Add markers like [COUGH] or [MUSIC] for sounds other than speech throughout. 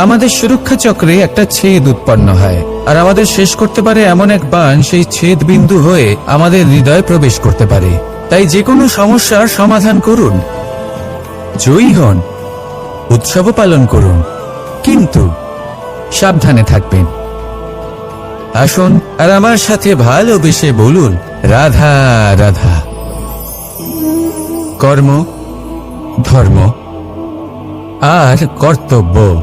আমাদের সুরক্ষা চক্রে একটা ছেদ উৎপন্ন হয়, আর আমাদের শেষ করতে পারে এমন এক বান সেই ছেদ বিন্দু হয়ে আমাদের হৃদয়ে প্রবেশ করতে পারে। তাই যে কোনো সমস্যার সমাধান করুন। জয়ী হন। উৎসব পালন করুন। কিন্তু সাবধানে থাকবেন। আসুন আর আমার সাথে ভালোবেসে বলুন, রাধা রাধা। কর্ম, ধর্ম, আর কর্তব্য।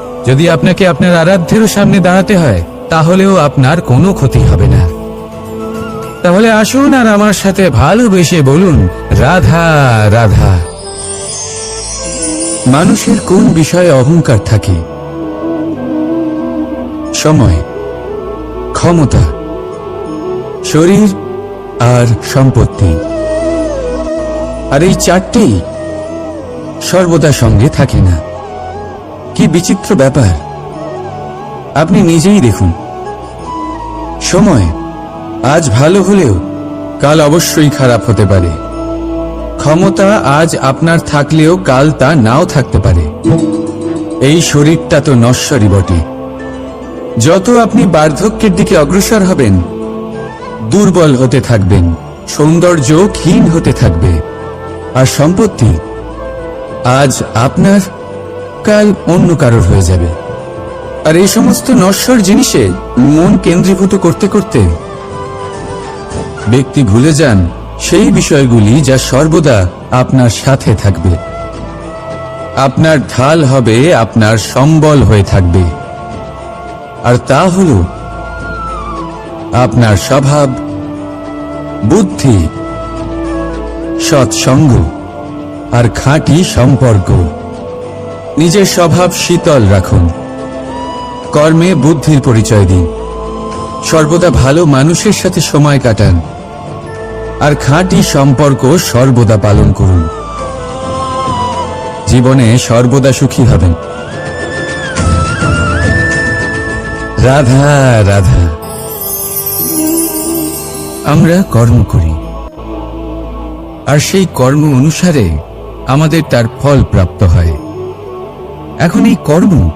যদি আপনাকে আপনার আরাধ্যেরও সামনে দাঁড়াতে হয়, তাহলেও আপনার কোনো ক্ষতি হবে না। তাহলে আসুন আর আমার সাথে ভালোবেসে বলুন, রাধা রাধা। মানুষের কোন বিষয়ে অহংকার থাকে? সময়, ক্ষমতা, শরীর আর সম্পত্তি। আর এই চারটেই সর্বদা সঙ্গে থাকে না। কি বিচিত্র ব্যাপার? আপনি নিজেই দেখুন। সময়, আজ ভালো হলেও কাল অবশ্যই খারাপ হতে পারে। ক্ষমতা আজ আপনার থাকলেও কাল তা নাও থাকতে পারে। এই শরীরটা তো নশ্বরই বটে। যত আপনি বার্ধক্যের দিকে অগ্রসর হবেন, দুর্বল হতে থাকবেন সৌন্দর্য ক্ষীণ হতে থাকবে। আর সম্পত্তি, আজ আপনার কাল অন্য কারোর হয়ে যাবে। আর এই সমস্ত নশ্বর জিনিসে মন কেন্দ্রীভূত করতে করতে ব্যক্তি ভুলে যান সেই বিষয়গুলি যা সর্বদা আপনার সাথে থাকবে। আপনার ঢাল হবে, আপনার সম্বল হয়ে থাকবে। আর তা হল আপনার স্বভাব, বুদ্ধি, সৎসঙ্গ আর খাঁটি সম্পর্ক। নিজের স্বভাব শীতল রাখুন। কর্মে বুদ্ধির পরিচয় দিন। সর্বদা ভালো মানুষের সাথে সময় কাটান। আর খাঁটি সম্পর্ক সর্বদা পালন করুন। জীবনে সর্বদা সুখী হবেন। রাধা রাধা। আমরা কর্ম করি। আর সেই কর্ম অনুসারে আমাদের তার ফল প্রাপ্ত হয়। এখন এই কর্ম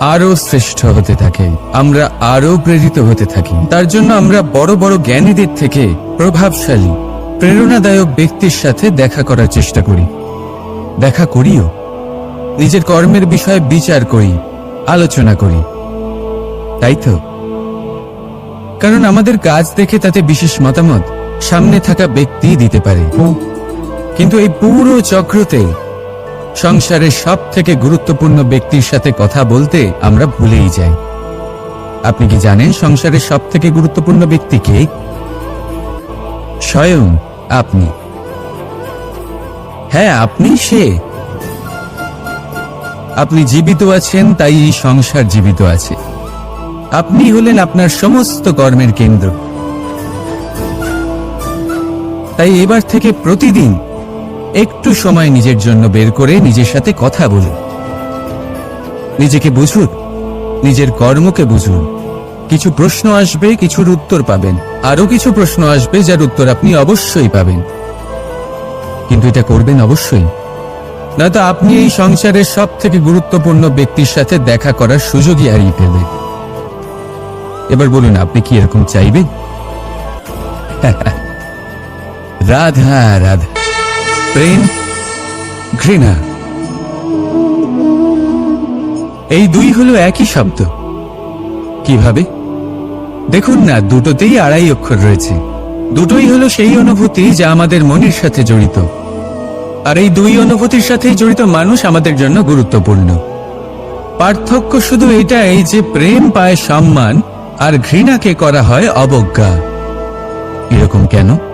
আরও শ্রেষ্ঠ হতে থাকে। আমরা আরও প্রেরিত হতে থাকি। তার জন্য আমরা বড় বড় জ্ঞানীদের থেকে প্রভাবশালী, প্রেরণাদায়ক ব্যক্তির সাথে দেখা করার চেষ্টা করি। দেখা করিও। নিজের কর্মের বিষয়ে বিচার করি, আলোচনা করি। তাই তো? কারণ আমাদের কাজ দেখে তাতে বিশেষ মতামত সামনে থাকা ব্যক্তি দিতে পারে। কিন্তু এই পুরো চক্রতে সংসারের সব থেকে গুরুত্বপূর্ণ ব্যক্তির সাথে কথা বলতে আমরা ভুলেই যাই। আপনি কি জানেন সংসারের সব থেকে গুরুত্বপূর্ণ ব্যক্তি কে? স্বয়ং আপনি। হ্যাঁ আপনি সে। আপনি জীবিত আছেন, তাই এই সংসার জীবিত আছে। আপনি হলেন আপনার সমস্ত কর্মের কেন্দ্র। তাই এবার থেকে প্রতিদিন একটু সময় নিজের জন্য বের করে নিজের সাথে কথা বলুন। নিজেকে বুঝুন, নিজের কর্মকে বুঝুন। কিছু প্রশ্ন আসবে, কিছুর উত্তর পাবেন। আরও কিছু প্রশ্ন আসবে, যার উত্তর আপনি অবশ্যই পাবেন। কিন্তু এটা করবেন অবশ্যই। নয়তো আপনি এই সংসারের সব থেকে গুরুত্বপূর্ণ ব্যক্তির সাথে দেখা করার সুযোগই হারিয়ে ফেলবেন। এবার বলুন, আপনি কি এরকম চাইবেন? [LAUGHS] রাধা রাধা। প্রেম, ঘৃণা। এই দুই হলো একই শব্দ। কীভাবে? দেখুন না, দুটোতেই আড়াই অক্ষর রয়েছে। দুটোই হলো সেই অনুভূতি যা আমাদের মনের সাথে জড়িত। আর এই দুই অনুভূতির সাথেই জড়িত মানুষ আমাদের জন্য গুরুত্বপূর্ণ। পার্থক্য শুধু এটাই যে প্রেম পায় সম্মান, আর ঘৃণাকে করা হয় অবজ্ঞা। এরকম কেন?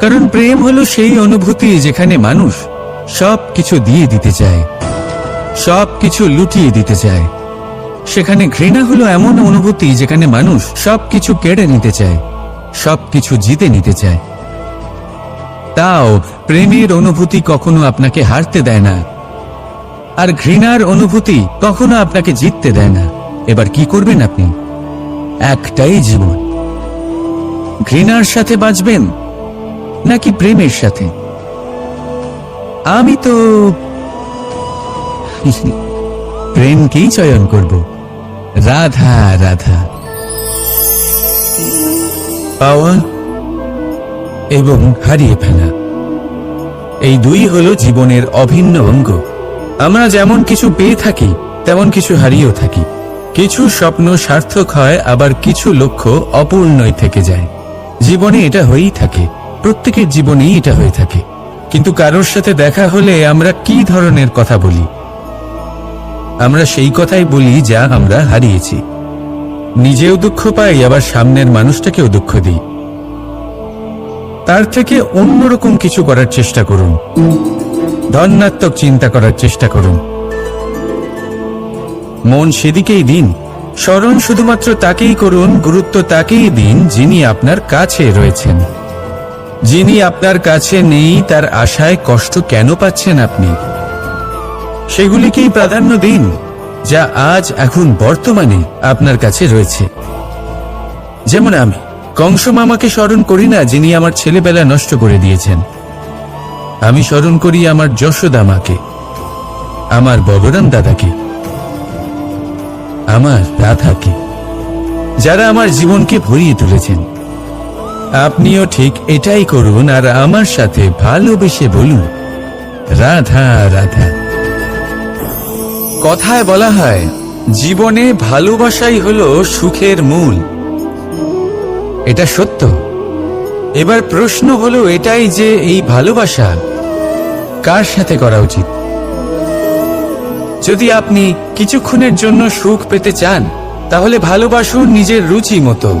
কারণ প্রেম হলো সেই অনুভূতি যেখানে মানুষ সব কিছু দিয়ে দিতে চায় সব কিছু লুটিয়ে দিতে চায়। সেখানে ঘৃণা হলো এমন অনুভূতি যেখানে মানুষ সবকিছু কেড়ে নিতে চায়, সবকিছু জিতে নিতে চায়। তাও প্রেমের অনুভূতি কখনো আপনাকে হারতে দেয় না, আর ঘৃণার অনুভূতি কখনো আপনাকে জিততে দেয় না। এবার কি করবেন আপনি? একটাই জীবন। ঘৃণার সাথে বাঁচবেন নাকি প্রেমের সাথে? আমি তো [LAUGHS] প্রেমকেই চয়ন করব। রাধা রাধা। পাওয়া এবং হারিয়ে ফেলা। এই দুই হলো জীবনের অভিন্ন অঙ্গ। আমরা যেমন কিছু পেয়ে থাকি, তেমন কিছু হারিয়েও থাকি। কিছু স্বপ্ন সার্থক হয়, আবার কিছু লক্ষ্য অপূর্ণই থেকে যায়। জীবনে এটা হয়েই থাকে। প্রত্যেকের জীবনেই এটা হয়ে থাকে। কিন্তু কারোর সাথে দেখা হলে আমরা কি ধরনের কথা বলি? আমরা সেই কথাই বলি যা আমরা হারিয়েছি। নিজেও দুঃখ পাই, আবার সামনের মানুষটাকেও দুঃখ দিই। তার থেকে অন্যরকম কিছু করার চেষ্টা করুন। ধন্যাত্মক চিন্তা করার চেষ্টা করুন। মন সেদিকেই দিন। স্মরণ শুধুমাত্র তাকেই করুন, গুরুত্ব তাকেই দিন যিনি আপনার কাছে রয়েছেন। যিনি আপনার কাছে নেই, তার আশায় কষ্ট কেন পাচ্ছেন আপনি? সেগুলিকেই প্রাধান্য দিন, যা আজ এখন বর্তমানে আপনার কাছে রয়েছে। যেমন আমি, কংস মামাকে স্মরণ করি না, যিনি আমার ছেলেবেলা নষ্ট করে দিয়েছেন। আমি স্মরণ করি আমার যশোদা মাকে আমার বলরাম দাদাকে, আমার রাধাকে, যারা আমার জীবনকে ভরিয়ে তুলেছেন। আপনিও ঠিক এটাই করুন আর আমার সাথে ভালোবেসে বলুন। রাধা রাধা। কথায় বলা হয়, জীবনে ভালোবাসাই হলো সুখের মূল। এটা সত্য। এবার প্রশ্ন হলো এটাই যে এই ভালোবাসা কার সাথে করা উচিত? যদি আপনি কিছুক্ষণের জন্য সুখ পেতে চান, তাহলে ভালোবাসুন নিজের রুচি মতো।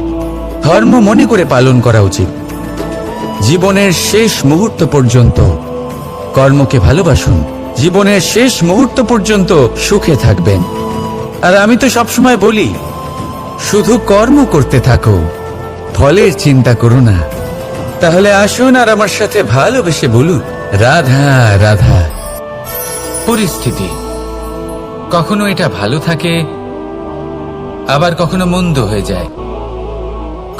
ধর্ম মনে করে পালন করা উচিত। জীবনের শেষ মুহূর্ত পর্যন্ত কর্মকে ভালোবাসুন। জীবনের শেষ মুহূর্ত পর্যন্ত সুখে থাকবেন। আর আমি তো সবসময় বলি, শুধু কর্ম করতে থাকো, ফলের চিন্তা করো না। তাহলে আসুন আর আমার সাথে ভালোবেসে বলুন, রাধা রাধা। পরিস্থিতি। কখনো এটা ভালো থাকে, আবার কখনো মন্দ হয়ে যায়।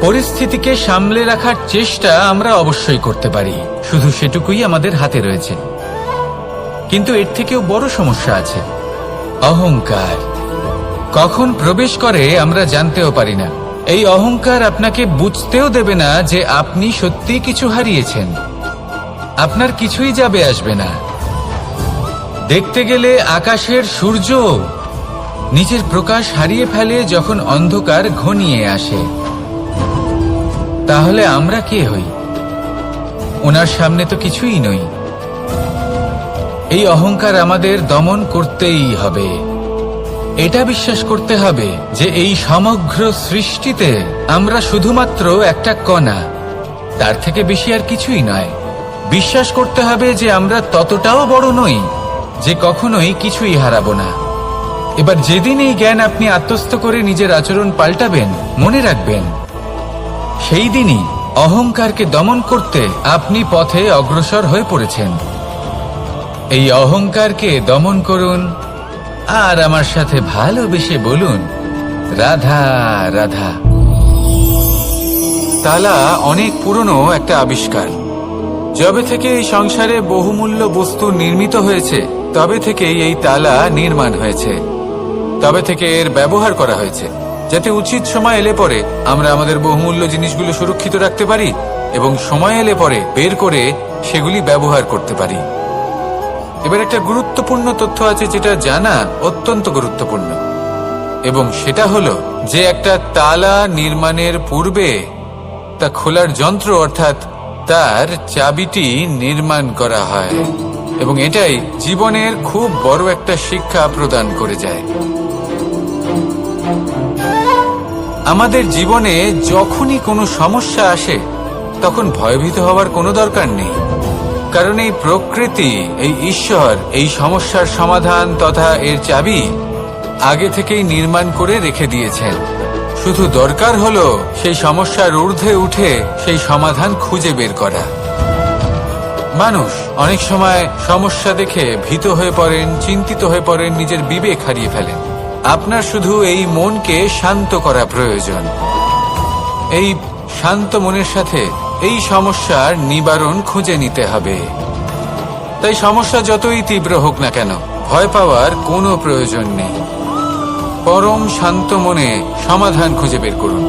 পরিস্থিতিকে সামলে রাখার চেষ্টা আমরা অবশ্যই করতে পারি। শুধু সেটুকুই আমাদের হাতে রয়েছে। কিন্তু এর থেকেও বড় সমস্যা আছে। অহংকার। কখন প্রবেশ করে আমরা জানতেও পারি না। এই অহংকার আপনাকে বুঝতেও দেবে না যে আপনি সত্যি কিছু হারিয়েছেন। আপনার কিছুই যাবে আসবে না। দেখতে গেলে আকাশের সূর্য। নিজের প্রকাশ হারিয়ে ফেলে যখন অন্ধকার ঘনিয়ে আসে। তাহলে আমরা কে হই? ওনার সামনে তো কিছুই নই। এই অহংকার আমাদের দমন করতেই হবে। এটা বিশ্বাস করতে হবে যে এই সমগ্র সৃষ্টিতে আমরা শুধুমাত্র একটা কণা। তার থেকে বেশি আর কিছুই নয়। বিশ্বাস করতে হবে যে আমরা ততটাও বড় নই যে কখনোই কিছুই হারাবো না। এবার যেদিন এই জ্ঞান আপনি আত্মস্থ করে নিজের আচরণ পাল্টাবেন, মনে রাখবেন। সেই দিনই অহংকারকে দমন করতে আপনি পথে অগ্রসর হয়ে পড়েছেন। এই অহংকারকে দমন করুন আর আমার সাথে ভালোবেসে বলুন, রাধা রাধা। তালা অনেক পুরনো একটা আবিষ্কার। যবে থেকে এই সংসারে বহুমূল্য বস্তু নির্মিত হয়েছে, তবে থেকেই এই তালা নির্মাণ হয়েছে। তবে থেকে এর ব্যবহার করা হয়েছে। যাতে উচিত সময় এলে পরে আমরা আমাদের বহুমূল্য জিনিসগুলো সুরক্ষিত রাখতে পারি এবং সময় এলে পরে বের করে সেগুলি ব্যবহার করতে পারি। এবার একটা গুরুত্বপূর্ণ তথ্য আছে যেটা জানা অত্যন্ত গুরুত্বপূর্ণ। এবং সেটা হলো যে একটা তালা নির্মাণের পূর্বে তা খোলার যন্ত্র অর্থাৎ তার চাবিটি নির্মাণ করা হয়। এবং এটাই জীবনের খুব বড় একটা শিক্ষা প্রদান করে যায়। আমাদের জীবনে যখনই কোনো সমস্যা আসে, তখন ভয়ভীত হওয়ার কোনো দরকার নেই। কারণ এই প্রকৃতি, এই ঈশ্বর, এই সমস্যার সমাধান তথা এর চাবি আগে থেকেই নির্মাণ করে রেখে দিয়েছেন। শুধু দরকার হলো সেই সমস্যার ঊর্ধ্বে উঠে সেই সমাধান খুঁজে বের করা। মানুষ অনেক সময় সমস্যা দেখে ভীত হয়ে পড়েন, চিন্তিত হয়ে পড়েন, নিজের বিবেক হারিয়ে ফেলেন। আপনার শুধু এই মনকে শান্ত করা প্রয়োজন। এই শান্ত মনের সাথে এই সমস্যার নিবারণ খুঁজে নিতে হবে। তাই সমস্যা যতই তীব্র হোক না কেন, ভয় পাওয়ার কোনো প্রয়োজন নেই। পরম শান্ত মনে সমাধান খুঁজে বের করুন।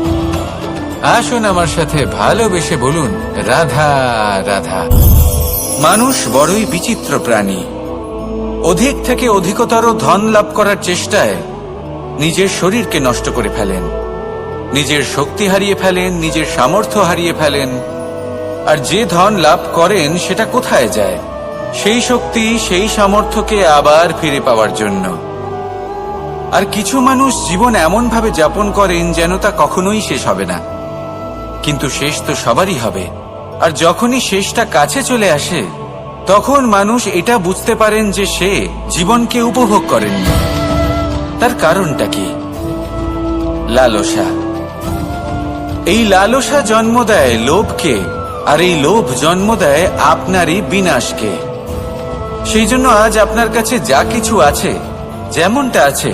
আসুন আমার সাথে ভালোবেসে বলুন, রাধা রাধা। মানুষ বড়ই বিচিত্র প্রাণী। অধিক থেকে অধিকতর ধন লাভ করার চেষ্টায় নিজের শরীরকে নষ্ট করে ফেলেন। নিজের শক্তি হারিয়ে ফেলেন, নিজের সামর্থ্য হারিয়ে ফেলেন। আর যে ধন লাভ করেন, সেটা কোথায় যায়? সেই শক্তি, সেই সামর্থ্যকে আবার ফিরে পাওয়ার জন্য। আর কিছু মানুষ জীবন এমনভাবে যাপন করেন যেন তা কখনোই শেষ হবে না। কিন্তু শেষ তো সবারই হবে। আর যখনই শেষটা কাছে চলে আসে, তখন মানুষ এটা বুঝতে পারেন যে সে জীবনকে উপভোগ করেননি। তার কারণটা কি? লালসা। এই লালসা জন্ম দেয় লোভকে, আর এই লোভ জন্ম দেয় আপনারই বিনাশকে। সেই জন্য আজ আপনার কাছে যা কিছু আছে, যেমনটা আছে,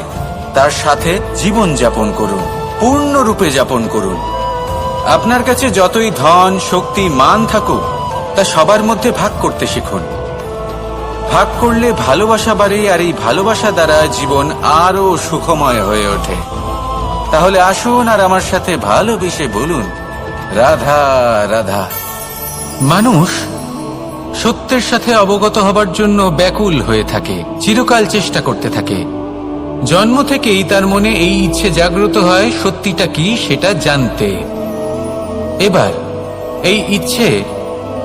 তার সাথে জীবন যাপন করুন, পূর্ণরূপে যাপন করুন। আপনার কাছে যতই ধন, শক্তি, মান থাকুক, তা সবার মধ্যে ভাগ করতে শিখুন। ভাগ করলে ভালোবাসা বাড়ে আর এই ভালোবাসা দ্বারা জীবন আরও সুখময় হয়ে ওঠে। তাহলে আসুন আর আমার সাথে ভালোবেসে বলুন, রাধা রাধা। মানুষ সত্যের সাথে অবগত হবার জন্য ব্যাকুল হয়ে থাকে, চিরকাল চেষ্টা করতে থাকে। জন্ম থেকেই তার মনে এই ইচ্ছে জাগ্রত হয়, সত্যিটা কি সেটা জানতে। এবার, এই ইচ্ছে,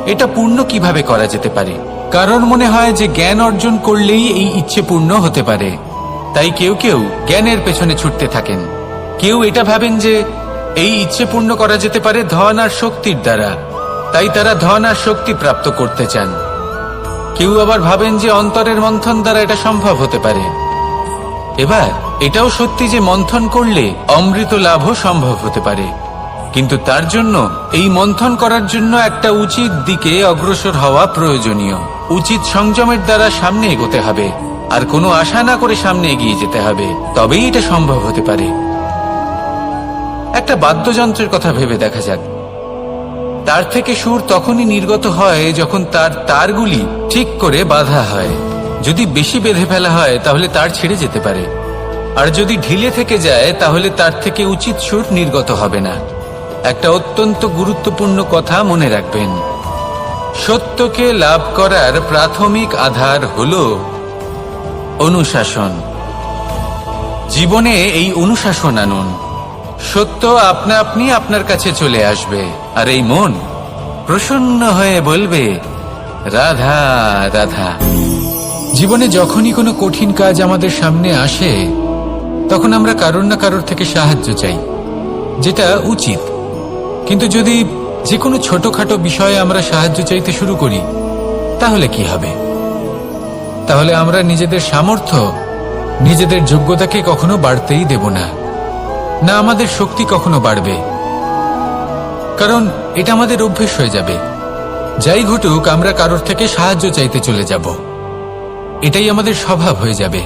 এটা পূর্ণ কীভাবে করা যেতে পারে? কারণ মনে হয় যে জ্ঞান অর্জন করলেই এই ইচ্ছে পূর্ণ হতে পারে। তাই কেউ কেউ জ্ঞানের পেছনে ছুটতে থাকেন। কেউ এটা ভাবেন যে এই ইচ্ছে পূর্ণ করা যেতে পারে ধন আর শক্তির দ্বারা। তাই তারা ধন আর শক্তি প্রাপ্ত করতে চান। কেউ আবার ভাবেন যে অন্তরের মন্থন দ্বারা এটা সম্ভব হতে পারে। এবার, এটাও সত্যি যে মন্থন করলে অমৃত লাভও সম্ভব হতে পারে। কিন্তু তার জন্য এই মন্থন করার জন্য একটা উচিত দিকে অগ্রসর হওয়া প্রয়োজনীয়। উচিত সংযমের দ্বারা সামনে এগোতে হবে। আর কোনো আশা না করে সামনে এগিয়ে যেতে হবে। তবেই এটা সম্ভব হতে পারে। একটা বাদ্যযন্ত্রের কথা ভেবে দেখা যাক। তার থেকে সুর তখনই নির্গত হয় যখন তার তারগুলি ঠিক করে বাঁধা হয়। যদি বেশি বেঁধে ফেলা হয়, তাহলে তার ছেড়ে যেতে পারে। আর যদি ঢিলে থেকে যায়, তাহলে তার থেকে উচিত সুর নির্গত হবে না। একটা অত্যন্ত গুরুত্বপূর্ণ কথা মনে রাখবেন। সত্যকে লাভ করার প্রাথমিক আধার হল অনুশাসন। জীবনে এই অনুশাসন আনুন। সত্য আপনা আপনি আপনার কাছে চলে আসবে, আর এই মন প্রসন্ন হয়ে বলবে, রাধা রাধা। জীবনে যখনই কোনো কঠিন কাজ আমাদের সামনে আসে, তখন আমরা কারোর না কারোর থেকে সাহায্য চাই, যেটা উচিত। কিন্তু যদি যে কোনো ছোটখাটো বিষয়ে আমরা সাহায্য চাইতে শুরু করি, তাহলে কি হবে? তাহলে আমরা নিজেদের সামর্থ্য, নিজেদের যোগ্যতাকে কখনো বাড়তেই দেব না। না আমাদের শক্তি কখনো বাড়বে। কারণ এটা আমাদের অভ্যেস হয়ে যাবে। যাই ঘটুক, আমরা কারোর থেকে সাহায্য চাইতে চলে যাব। এটাই আমাদের স্বভাব হয়ে যাবে।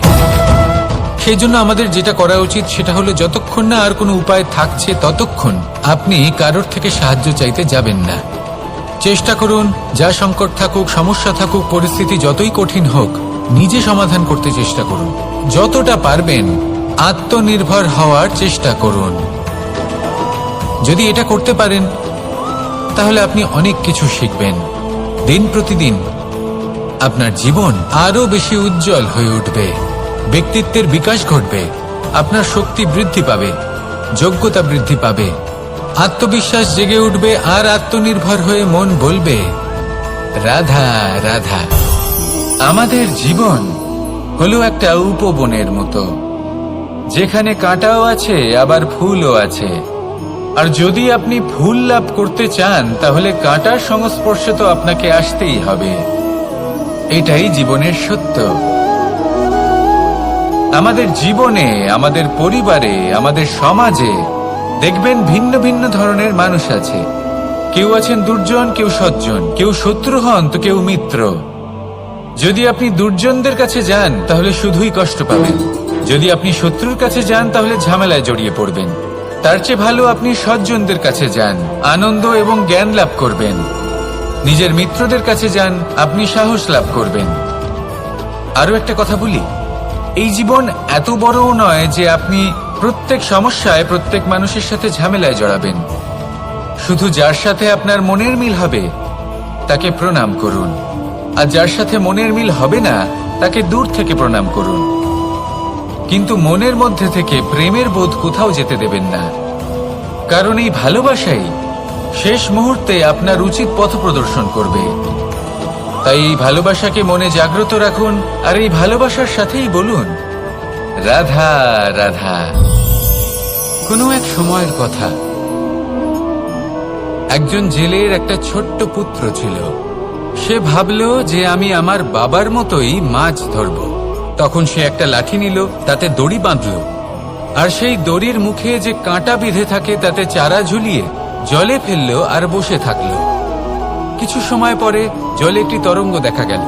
সেই জন্য আমাদের যেটা করা উচিত সেটা হলো যতক্ষণ না আর কোনো উপায় থাকছে ততক্ষণ আপনি কারোর থেকে সাহায্য চাইতে যাবেন না। চেষ্টা করুন, যা সংকট থাকুক, সমস্যা থাকুক, পরিস্থিতি যতই কঠিন হোক, নিজে সমাধান করতে চেষ্টা করুন। যতটা পারবেন, আত্মনির্ভর হওয়ার চেষ্টা করুন। যদি এটা করতে পারেন, তাহলে আপনি অনেক কিছু শিখবেন। দিন প্রতিদিন আপনার জীবন আরও বেশি উজ্জ্বল হয়ে উঠবে। ব্যক্তিত্বের বিকাশ ঘটবে। আপনার শক্তি বৃদ্ধি পাবে, যোগ্যতা বৃদ্ধি পাবে। আত্মবিশ্বাস জেগে উঠবে আর আত্মনির্ভর হয়ে মন বলবে, রাধা রাধা, আমাদের জীবন হলো একটা উপবনের মতো। যেখানে কাঁটাও আছে, আবার ফুলও আছে। আর যদি আপনি ফুল লাভ করতে চান, তাহলে কাঁটার সংস্পর্শে তো আপনাকে আসতেই হবে। এটাই জীবনের সত্য। আমাদের জীবনে, আমাদের পরিবারে, আমাদের সমাজে দেখবেন ভিন্ন ভিন্ন ধরনের মানুষ আছে। কেউ আছেন দুর্জন, কেউ সজ্জন, কেউ শত্রু হন তো কেউ মিত্র। যদি আপনি দুর্জনদের কাছে যান, তাহলে শুধুই কষ্ট পাবেন। যদি আপনি শত্রুর কাছে যান, তাহলে ঝামেলায় জড়িয়ে পড়বেন। তার চেয়ে ভালো আপনি সজ্জনদের কাছে যান, আনন্দ এবং জ্ঞান লাভ করবেন। নিজের মিত্রদের কাছে যান, আপনি সাহস লাভ করবেন। আরও একটা কথা বলি। এই জীবন এত বড়ও নয় যে আপনি প্রত্যেক সমস্যায় প্রত্যেক মানুষের সাথে ঝামেলায় জড়াবেন। শুধু যার সাথে আপনার মনের মিল হবে, তাকে প্রণাম করুন। আর যার সাথে মনের মিল হবে না, তাকে দূর থেকে প্রণাম করুন। কিন্তু মনের মধ্যে থেকে প্রেমের বোধ কোথাও যেতে দেবেন না। কারণ এই ভালোবাসাই শেষ মুহূর্তে আপনার উচিত পথ প্রদর্শন করবে। তাই এই ভালোবাসাকে মনে জাগ্রত রাখুন আর এই ভালোবাসার সাথেই বলুন, রাধা রাধা। কোনো এক সময়ের কথা। একজন জেলের একটা ছোট্ট পুত্র ছিল। সে ভাবল যে আমি আমার বাবার মতোই মাছ ধরব। তখন সে একটা লাঠি নিল, তাতে দড়ি বাঁধল। আর সেই দড়ির মুখে যে কাঁটা বিঁধে থাকে, তাতে চারা ঝুলিয়ে জলে ফেলল আর বসে থাকল। কিছু সময় পরে জলে একটি তরঙ্গ দেখা গেল।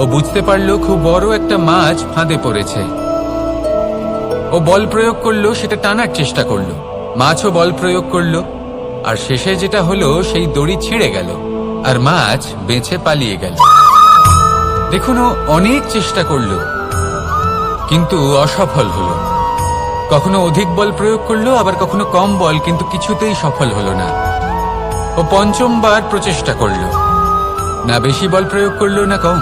ও বুঝতে পারল খুব বড় একটা মাছ ফাঁদে পড়েছে। ও বল প্রয়োগ করল, সেটা টানার চেষ্টা করল। মাছও বল প্রয়োগ করল, আর শেষে যেটা হলো, সেই দড়ি ছিঁড়ে গেল, আর মাছ বেঁচে পালিয়ে গেল। দেখুন ও অনেক চেষ্টা করল, কিন্তু অসফল হলো। কখনো অধিক বল প্রয়োগ করল, আবার কখনো কম বল, কিন্তু কিছুতেই সফল হলো না। ও পঞ্চমবার প্রচেষ্টা করল। না বেশি বল প্রয়োগ করল না কম।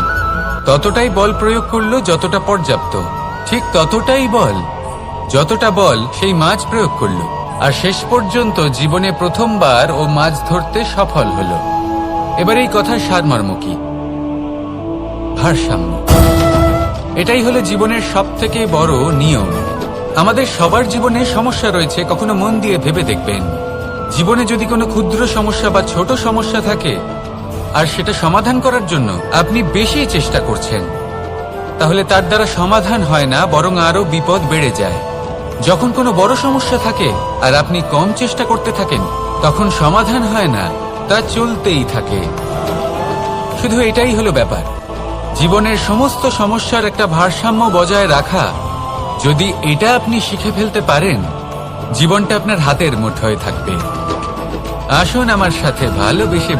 ততটাই বল প্রয়োগ করল যতটা পর্যাপ্ত। ঠিক ততটাই বল, যতটা বল সেই মাছ প্রয়োগ করল। আর শেষ পর্যন্ত জীবনে প্রথমবার ও মাছ ধরতে সফল হলো। এবার এই কথার সারমর্ম কি ভারসাম্য। এটাই হলো জীবনের সব থেকে বড় নিয়ম। আমাদের সবার জীবনে সমস্যা রয়েছে, কখনো মন দিয়ে ভেবে দেখবেন। জীবনে যদি কোনো ক্ষুদ্র সমস্যা বা ছোট সমস্যা থাকে, আর সেটা সমাধান করার জন্য আপনি বেশি চেষ্টা করছেন, তাহলে তার দ্বারা সমাধান হয় না, বরং আরও বিপদ বেড়ে যায়। যখন কোনো বড় সমস্যা থাকে, আর আপনি কম চেষ্টা করতে থাকেন, তখন সমাধান হয় না, তা চলতেই থাকে। শুধু এটাই হলো ব্যাপার। জীবনের সমস্ত সমস্যার একটা ভারসাম্য বজায় রাখা, যদি এটা আপনি শিখে ফেলতে পারেন, জীবনটা আপনার হাতের মুঠোয় থাকবে। আসুন আমার সাথে ভালোবেসে